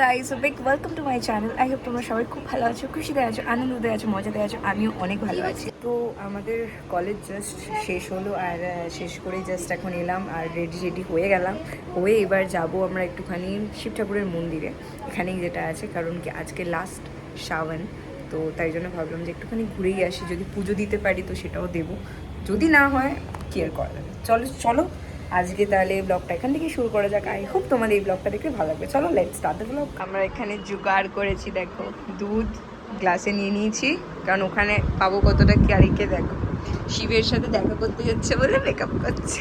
Guys big welcome to my channel I hope তোমরা সবাই খুব ভালো আছো, খুশিতে আছো, আনন্দতে আছো, মজাতে আছো, আমিও অনেক ভালো আছি। তো আমাদের কলেজ জাস্ট শেষ হলো আর শেষ করে জাস্ট এখন এলাম আর রেডি রেডি হয়ে গেলাম। হয়ে এবার যাব আমরা একটুখানি শিব ঠাকুরের মন্দিরে, এখানেই যেটা আছে, কারণ কি আজকে লাস্ট শাওন তো তাই জন্য ভাবলাম যে একটুখানি ঘুরেই আসি, যদি পুজো দিতে পারি তো সেটাও দেবো। যদি না হয়, কি আর করা চলো চলো আজকে তাহলে ব্লগটা এখান থেকে শুরু করা যাক। আই হোপ তোমাদের এই ব্লগটা দেখে ভালো লাগবে। চলো লেট স্টার্ট দ্য ব্লগ আমরা এখানে জোগাড় করেছি দেখো। দুধ গ্লাসে নিয়ে নিয়েছি কারণ ওখানে পাবো কতটা ক্যারিকে দেখো। শিবের সাথে দেখা করতে যাচ্ছে বলে মেকআপ করছে।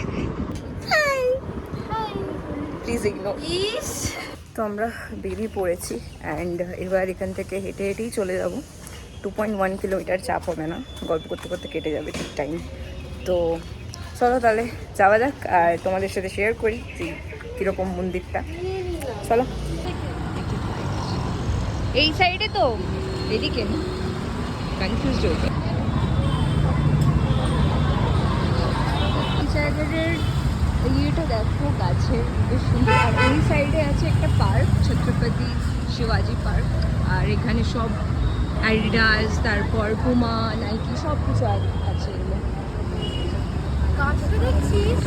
প্লিজ ইগনোর ইস তো আমরা বেরিয়ে পড়েছি অ্যান্ড এবার এখান থেকে হেঁটে হেঁটেই চলে যাব। টু পয়েন্ট ওয়ান কিলোমিটার চাপ হবে না। গল্প করতে করতে কেটে যাবে ঠিক টাইম তো চলো তাহলে যাওয়া যাক আর তোমাদের সাথে শেয়ার করি যে কীরকম মন্দিরটা। চলো। এই সাইডে তো, এদিকে ইয়েটা বেশ সুন্দর। আর সাইডে আছে একটা পার্ক ছত্রপতি শিবাজি পার্ক আর এখানে সব অ্যাডিডাস তারপর পুমা নাইকি সব কিছু আছে।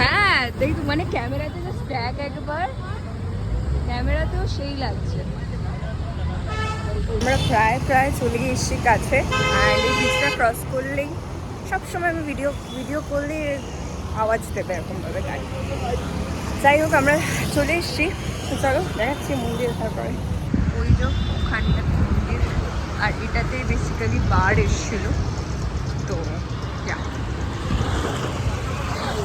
হ্যাঁ দেখ মানে ক্যামেরাতে জাস্ট দেখ একবার। ক্যামেরাতেও সেই লাগছে। আমরা প্রায় প্রায় চলে এসেছি কাছে। আর এই ব্রিজটা ক্রস করলেই সবসময় আমি ভিডিও ভিডিও করলে আওয়াজ দেবে এরকমভাবে গাড়ি। যাই হোক আমরা চলে এসেছি। তো চলো দেখাচ্ছি মন্দির তারপরে। ওই যে ওখানটা মন্দির। আর এটাতে বেসিক্যালি বার এসেছিল। তো.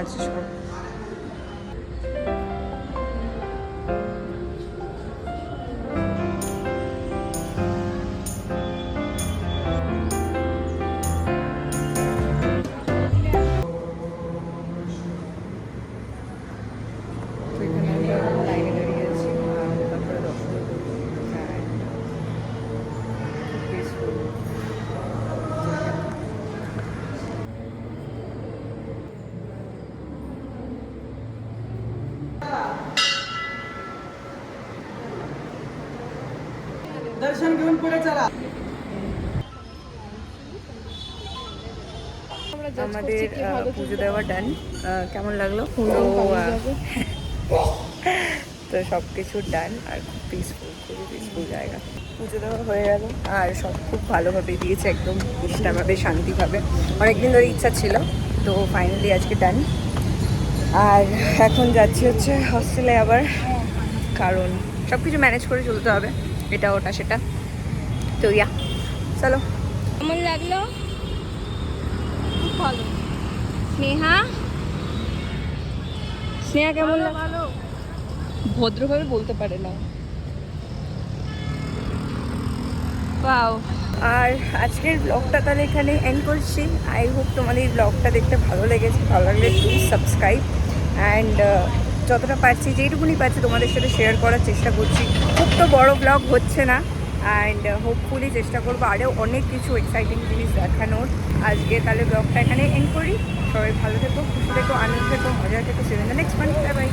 এরকম আছে दर्शन घेऊन पुढे चला আমাদের আহ, পুজো দেওয়া ডান কেমন লাগলো তো আহ, তো সব কিছু ডান আর খুব পিসফুল খুবই পিসফুল জায়গা পুজো দেওয়া হয়ে গেল আর সব খুব ভালোভাবে দিয়েছে একদম নিষ্ঠাভাবে শান্তিভাবে অনেকদিন ধরে ইচ্ছা ছিল তো ফাইনালি আজকে ডান আর এখন যাচ্ছি হচ্ছে হস্টেলে আবার কারণ সব কিছু ম্যানেজ করে চলতে হবে এটা ওটা সেটা। তো ইয়া। চলো। কেমন লাগল? ভালো। স্নেহা? স্নেহা কেমন ভালো ভদ্রভাবে বলতে পারে না। পাও আর আজকের ব্লগটা তাহলে এখানে এন্ড করছি। আই হোপ তোমাদের এই ব্লগটা দেখতে ভালো লেগেছে। ভালো লাগলে প্লিজ সাবস্ক্রাইব অ্যান্ড যতটা পারছি, যেইটুকুনি পারছি তোমাদের সাথে শেয়ার করার চেষ্টা করছি। খুব তো বড়ো ব্লগ হচ্ছে না অ্যান্ড হোপফুলি চেষ্টা করব আরও অনেক কিছু এক্সাইটিং জিনিস দেখানোর। আজকে তাহলে ব্লগটা এখানে এন্ড করি। সবাই ভালো থেকো, খুশি থেকো, আনন্দ থেকো মজা থেকো। Seven the next month bye